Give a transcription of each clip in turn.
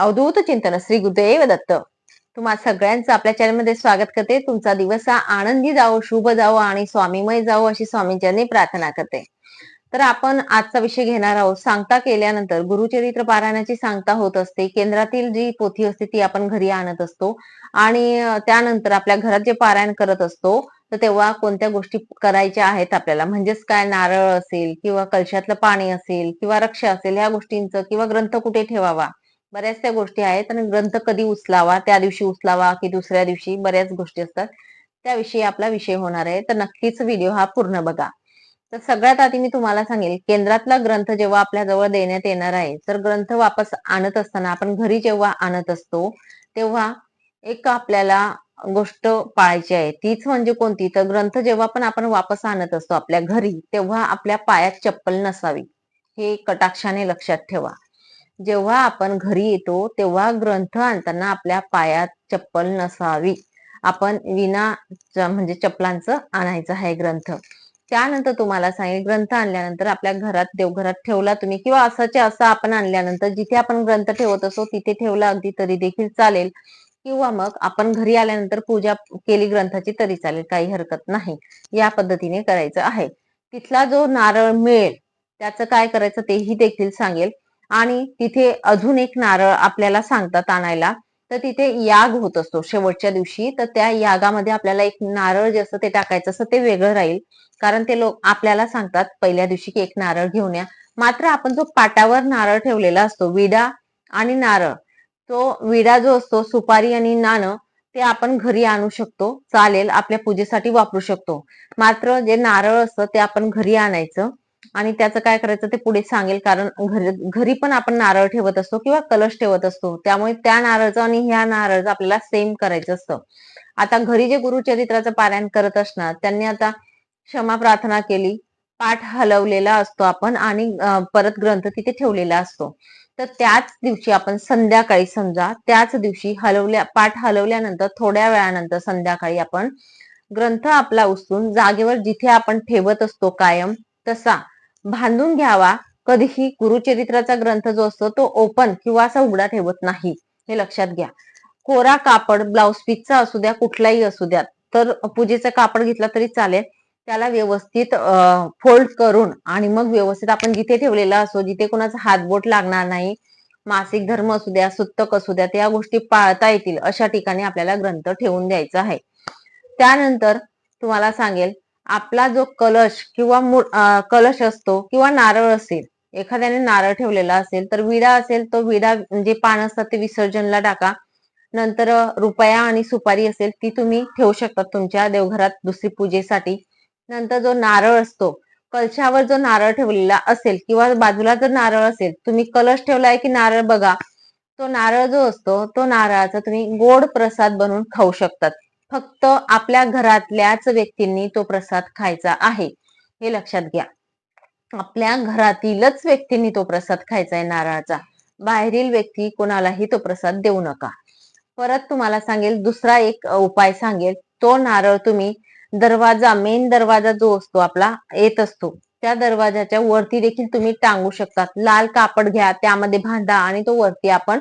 अवधूत चिंतन श्री गुरुदेव दत्त. तुम्हा सगळ्यांचं आपल्या चॅनलमध्ये स्वागत करते. तुमचा दिवस हा आनंदी जावो शुभ जावो आणि स्वामीमय जावो अशी स्वामींच्यांनी प्रार्थना करते. तर आपण आजचा विषय घेणार आहोत. सांगता केल्यानंतर गुरुचरित्र पारायणाची सांगता होत असते. केंद्रातील जी पोथी असते ती आपण घरी आणत असतो. आणि त्यानंतर आपल्या घरात जे पारायण करत असतो तर तेव्हा कोणत्या गोष्टी करायच्या आहेत आपल्याला? म्हणजेच काय नारळ असेल किंवा कलशातलं पाणी असेल किंवा रक्ष असेल ह्या गोष्टींचं किंवा ग्रंथ कुठे ठेवावा? बऱ्याचशा गोष्टी आहेत आणि ग्रंथ कधी उचलावा त्या दिवशी उचलावा की दुसऱ्या दिवशी बऱ्याच गोष्टी असतात. त्याविषयी आपला विषय होणार आहे. तर नक्कीच व्हिडिओ हा पूर्ण बघा. तर सगळ्यात आधी मी तुम्हाला सांगेल केंद्रातला ग्रंथ जेव्हा आपल्या जवळ देण्यात येणार आहे तर ग्रंथ वापस आणत असताना आपण घरी जेव्हा आणत असतो तेव्हा एक आपल्याला गोष्ट पाळायची आहे. तीच म्हणजे कोणती? तर ग्रंथ जेव्हा पण आपण वापस आणत असतो आपल्या घरी तेव्हा आपल्या पायात चप्पल नसावी. हे कटाक्षाने लक्षात ठेवा. जेव्हा आपण घरी येतो तेव्हा ग्रंथ आणताना आपल्या पायात चप्पल नसावी. आपण विना म्हणजे चप्पलांचं आणायचं आहे ग्रंथ. त्यानंतर तुम्हाला सांगेल ग्रंथ आणल्यानंतर आपल्या घरात देवघरात ठेवला तुम्ही किंवा असंच्या असं आपण आणल्यानंतर जिथे आपण ग्रंथ ठेवत असो तिथे ठेवला अगदी तरी देखील चालेल. किंवा मग आपण घरी आल्यानंतर पूजा केली ग्रंथाची तरी चालेल काही हरकत नाही. या पद्धतीने करायचं आहे. तिथला जो नारळ मिळेल त्याचं काय करायचं तेही देखील सांगेल. आणि तिथे अजून एक नारळ आपल्याला सांगतात आणायला. तर तिथे याग होत असतो शेवटच्या दिवशी. तर त्या यागामध्ये आपल्याला एक नारळ जे असतं ते टाकायचं असं ते वेगळं राहील. कारण ते लोक आपल्याला सांगतात पहिल्या दिवशी की एक नारळ घेऊन या. मात्र आपण जो पाटावर नारळ ठेवलेला असतो विडा आणि नारळ तो विडा जो असतो सुपारी आणि नाणं ते आपण घरी आणू शकतो. चालेल आपल्या पूजेसाठी वापरू शकतो. मात्र जे नारळ असतं ते आपण घरी आणायचं. आणि त्याचं काय करायचं ते पुढे सांगेल कारण घरी पण आपण नारळ ठेवत असतो किंवा कलश ठेवत असतो. त्यामुळे त्या नारळचं आणि ह्या नारळचं आपल्याला सेम करायचं असतं. आता घरी जे गुरुचरित्राचं पारायण करत असणार त्यांनी आता क्षमा प्रार्थना केली पाठ हलवलेला असतो आपण आणि परत ग्रंथ तिथे ठेवलेला असतो. तर त्याच दिवशी आपण संध्याकाळी समजा त्याच दिवशी हलवल्या पाठ हलवल्यानंतर थोड्या वेळानंतर संध्याकाळी आपण ग्रंथ आपला उचलून जागेवर जिथे आपण ठेवत असतो कायम तसा बांधून घ्यावा. कधीही गुरुचरित्राचा ग्रंथ जो असतो तो ओपन किंवा असा उघडा ठेवत नाही. हे लक्षात घ्या. कोरा कापड ब्लाउज पीसचा असू द्या कुठलाही असू द्या तर पूजेचा कापड घेतला तरी चालेल. त्याला व्यवस्थित फोल्ड करून आणि मग व्यवस्थित आपण जिथे ठेवलेला असो जिथे कोणाचा हातबोट लागणार नाही मासिक धर्म असू द्या सुत्तक असू द्या त्या गोष्टी पाळता येतील अशा ठिकाणी आपल्याला ग्रंथ ठेवून द्यायचा आहे. त्यानंतर तुम्हाला सांगेल आपला जो कलश किंवा कलश असतो किंवा नारळ असेल एखाद्याने नारळ ठेवलेला असेल तर विडा असेल तो विडा जे पान असतात ते विसर्जनला टाका. नंतर रुपया आणि सुपारी असेल ती तुम्ही ठेवू शकता तुमच्या देवघरात दुसरी पूजेसाठी. नंतर जो नारळ असतो कलशावर जो नारळ ठेवलेला असेल किंवा बाजूला जर नारळ असेल तुम्ही कलश ठेवलाय की नारळ बघा तो नारळ जो असतो तो नारळाचा तुम्ही गोड प्रसाद बनवून खाऊ शकतात. फक्त आपल्या घरातल्याच व्यक्तींनी तो प्रसाद खायचा आहे. हे लक्षात घ्या. आपल्या घरातीलच व्यक्तींनी तो प्रसाद खायचा आहे नारळाचा. बाहेरील व्यक्ती कोणालाही तो प्रसाद देऊ नका. परत तुम्हाला सांगेल दुसरा एक उपाय सांगेल. तो नारळ तुम्ही दरवाजा मेन दरवाजा जो असतो आपला येत असतो. त्या दरवाजाच्या वरती देखील तुम्ही टांगू शकतात. लाल कापड घ्या त्यामध्ये बांधा आणि तो वरती आपण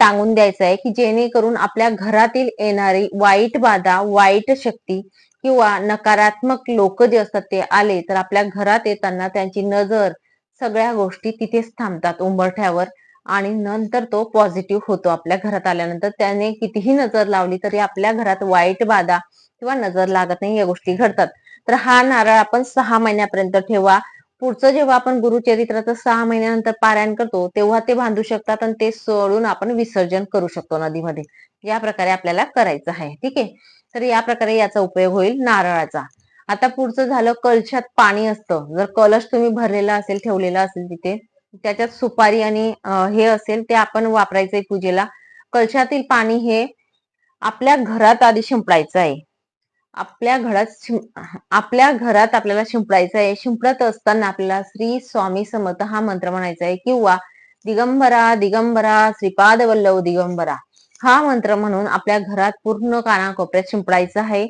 टांगून द्यायचं आहे की जेणेकरून आपल्या घरातील येणारी वाईट बाधा वाईट शक्ती किंवा नकारात्मक लोक जे असतात ते आले तर आपल्या घरात येताना त्यांची नजर सगळ्या गोष्टी तिथेच थांबतात उंबरठ्यावर आणि नंतर तो पॉझिटिव्ह होतो. आपल्या घरात आल्यानंतर त्याने कितीही नजर लावली तरी आपल्या घरात वाईट बाधा किंवा नजर लागत नाही या गोष्टी घडतात. तर हा नारळ आपण सहा महिन्यापर्यंत ठेवा. पुढचं जेव्हा आपण गुरुचरित्राचं सहा महिन्यानंतर पारायण करतो तेव्हा ते बांधू शकतात आणि ते सोडून आपण विसर्जन करू शकतो नदीमध्ये. या प्रकारे आपल्याला करायचं आहे. ठीक आहे? तर या प्रकारे याचा उपयोग होईल नारळाचा. आता पुढचं झालं कलशात पाणी असतं. जर कलश तुम्ही भरलेला असेल ठेवलेला असेल तिथे त्याच्यात सुपारी आणि हे असेल ते आपण वापरायचंय पूजेला. कलशातील पाणी हे आपल्या घरात आधी शिंपडायचं आहे. आपल्या घरात आपल्या घरात आपल्याला शिंपडायचं आहे. शिंपडत असताना आपल्याला श्री स्वामी समर्थ हा मंत्र म्हणायचा आहे किंवा दिगंबरा दिगंबरा श्रीपाद वल्लभ दिगंबरा. हा मंत्र म्हणून आपल्या घरात पूर्ण कानाकोपऱ्यात शिंपडायचं आहे.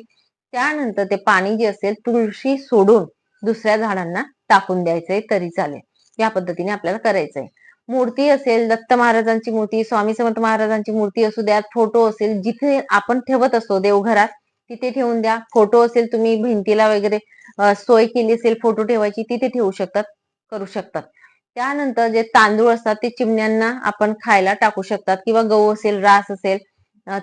त्यानंतर ते पाणी जे असेल तुळशी सोडून दुसऱ्या झाडांना टाकून द्यायचंय तरी चालेल. या पद्धतीने आपल्याला करायचंय मूर्ती असेल दत्त महाराजांची मूर्ती स्वामी समर्थ महाराजांची मूर्ती असू द्या फोटो असेल जिथे आपण ठेवत असतो देवघरात तिथे ठेवून द्या. फोटो असेल तुम्ही भिंतीला वगैरे सोय केली असेल फोटो ठेवायची तिथे ठेवू शकतात करू शकतात. त्यानंतर जे तांदूळ असतात ते चिमण्यांना आपण खायला टाकू शकतात किंवा गहू असेल रास असेल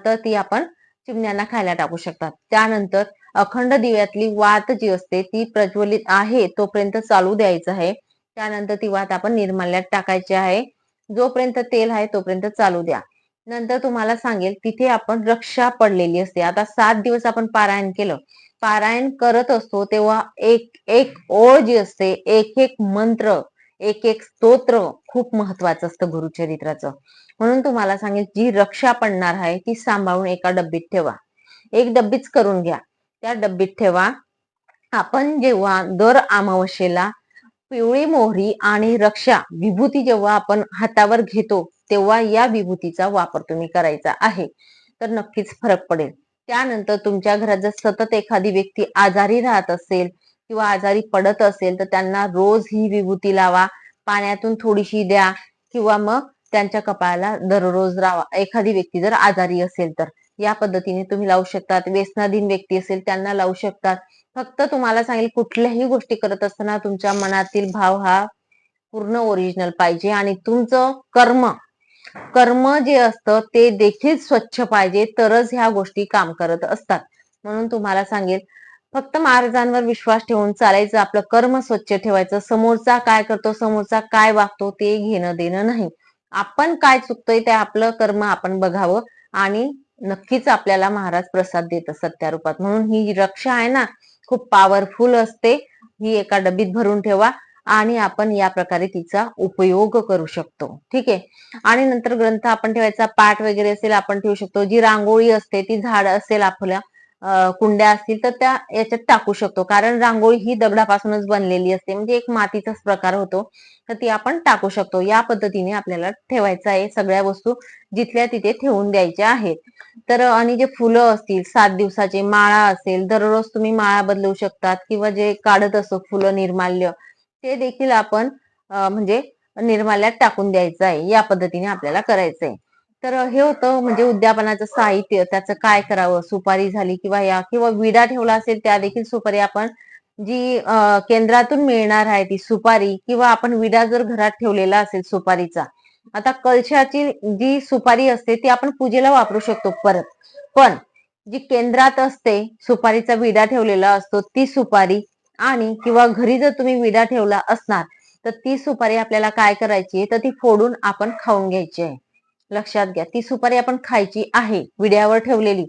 तर ती आपण चिमण्यांना खायला टाकू शकतात. त्यानंतर अखंड दिव्यातली वात जी असते ती प्रज्वलित आहे तोपर्यंत चालू द्यायचं आहे. त्यानंतर ती वात आपण निर्माल्यात टाकायची आहे. जोपर्यंत तेल आहे तोपर्यंत चालू द्या. नंतर तुम्हाला सांगेल तिथे आपण रक्षा पडलेली असते. आता सात दिवस आपण पारायण केलं. पारायण करत असतो तेव्हा एक एक ओळ जी असते एक एक मंत्र एक एक स्तोत्र खूप महत्वाचं असतं गुरुचरित्राचं. म्हणून तुम्हाला सांगेल जी रक्षा पडणार आहे ती सांभाळून एका डब्बीत ठेवा. एक डब्बीच करून घ्या. त्या डब्बीत ठेवा. आपण जेव्हा दर अमावस्येला पिवळी मोहरी आणि रक्षा विभूती जेव्हा आपण हातावर घेतो तेव्हा या विभूतीचा वापर तुम्ही करायचा आहे. तर नक्कीच फरक पडेल. त्यानंतर तुमच्या घरात जर सतत एखादी व्यक्ती आजारी राहत असेल किंवा आजारी पडत असेल तर त्यांना रोज ही विभूती लावा. पाण्यातून थोडीशी द्या किंवा मग त्यांच्या कपाळाला दररोज राहा एखादी व्यक्ती जर आजारी असेल तर या पद्धतीने तुम्ही लावू शकतात. व्यसनाधीन व्यक्ती असेल त्यांना लावू शकतात. फक्त तुम्हाला सांगेल कुठल्याही गोष्टी करत असताना तुमच्या मनातील भाव हा पूर्ण ओरिजिनल पाहिजे आणि तुमचं कर्म कर्म जे असतं ते देखील स्वच्छ पाहिजे तरच ह्या गोष्टी काम करत असतात. म्हणून तुम्हाला सांगेल फक्त महाराजांवर विश्वास ठेवून चालायचं आपलं कर्म स्वच्छ ठेवायचं समोरचा काय करतो समोरचा काय वागतो ते घेणं देणं नाही. आपण काय चुकतोय ते आपलं कर्म आपण बघावं आणि नक्कीच आपल्याला महाराज प्रसाद देत असतात त्या रूपात म्हणून ही रक्षा आहे ना खूप पॉवरफुल असते. ही एका डबीत भरून ठेवा. आणि आपण या प्रकारे तिचा उपयोग करू शकतो. ठीक आहे? आणि नंतर ग्रंथ आपण ठेवायचा पाठ वगैरे असेल आपण ठेवू शकतो. जी रांगोळी असते ती झाड असेल आपल्या कुंड्या असतील तर त्या याच्यात टाकू शकतो. कारण रांगोळी ही दगडापासूनच बनलेली असते. म्हणजे एक मातीचाच प्रकार होतो. तर ती आपण टाकू शकतो. या पद्धतीने आपल्याला ठेवायचं आहे. सगळ्या वस्तू जिथल्या तिथे ठेवून द्यायच्या आहेत. तर आणि जे फुलं असतील सात दिवसाचे माळा असेल दररोज तुम्ही माळा बदलू शकतात. किंवा जे काढत असतो फुलं निर्माल्य ते देखील आपण म्हणजे निर्माल्यात टाकून द्यायचं आहे. या पद्धतीने आपल्याला करायचंय. तर हे होतं म्हणजे उद्यापनाचं साहित्य त्याचं काय करावं? सुपारी झाली किंवा या किंवा विडा ठेवला असेल त्या देखील सुपारी आपण जी केंद्रातून मिळणार आहे ती सुपारी किंवा आपण विडा जर घरात ठेवलेला असेल सुपारीचा आता कलशाची जी सुपारी असते ती आपण पूजेला वापरू शकतो परत. पण जी केंद्रात असते सुपारीचा विडा ठेवलेला असतो ती सुपारी आणि किंवा घरी जर तुम्ही विडा ठेवला असणार तर ती सुपारी आपल्याला काय करायची तर ती फोडून आपण खाऊन घ्यायची आहे. लक्षात घ्या ती सुपारी आपण खायची आहे विड्यावर ठेवलेली.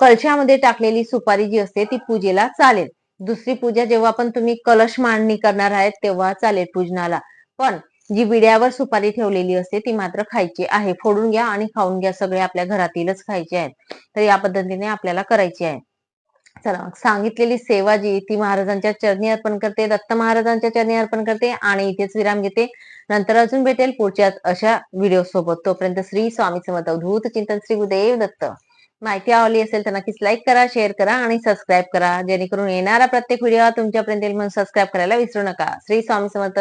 कलशामध्ये टाकलेली सुपारी जी असते ती पूजेला चालेल. दुसरी पूजा जेव्हा पण तुम्ही कलश मांडणी करणार आहेत तेव्हा चालेल पूजनाला. पण जी विड्यावर सुपारी ठेवलेली असते ती मात्र खायची आहे. फोडून घ्या आणि खाऊन घ्या सगळे आपल्या घरातीलच खायचे आहेत. तर या पद्धतीने आपल्याला करायची आहे. चला सांगितलेली सेवा जी ती महाराजांच्या चरणी अर्पण करते दत्त महाराजांच्या चरणी अर्पण करते आणि इथेच विराम घेते. नंतर अजून भेटेल पुढच्या अशा व्हिडिओ सोबत. तोपर्यंत श्री स्वामी समर्थ अवधूत चिंतन श्री गुदेव दत्त. माहिती आवडली असेल तर नक्कीच लाईक करा शेअर करा आणि सबस्क्राईब करा. जेणेकरून येणारा प्रत्येक व्हिडिओ तुमच्यापर्यंत येईल म्हणून सबस्क्राईब करायला विसरू नका. श्री स्वामी समर्थ.